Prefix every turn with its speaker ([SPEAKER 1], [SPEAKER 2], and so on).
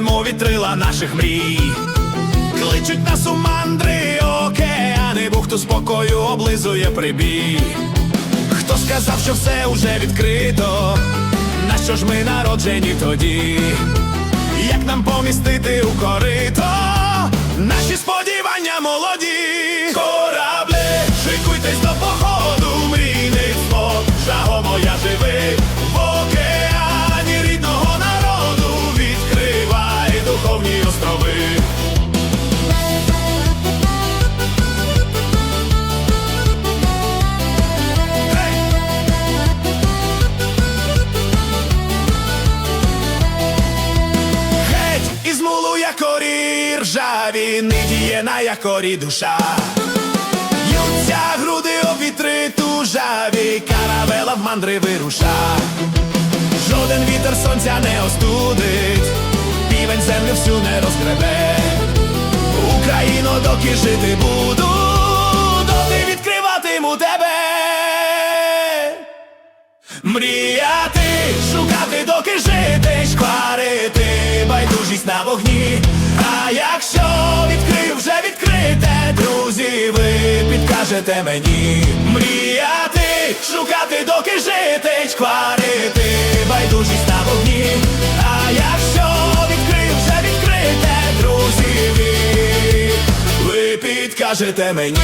[SPEAKER 1] вітрила наших мрій. Кличуть нас у мандри, океани, бухту спокою облизує прибій. Хто сказав, що все уже відкрито? На що ж ми народжені тоді? Як нам помістити у корито? Наші сподівання молоді. Кораблі, шикуйтесь до походу, якорі ржаві, нидіє на якорі душа. Ються груди об вітри тужаві, каравела в мандри вируша. Жоден вітер сонця не остудить, півень землю всю не розгребе. Україно, доки жити буду, доти відкриватиму тебе. Мріяти, шукати, доки жити, шкварити, байдужість на вогні. А якщо відкрив, вже відкрите, друзі, ви підкажете мені. Мріяти, шукати, доки жити, шкварити, байдужість на вогні. А якщо відкрив, вже відкрите, друзі, ви, ви підкажете мені.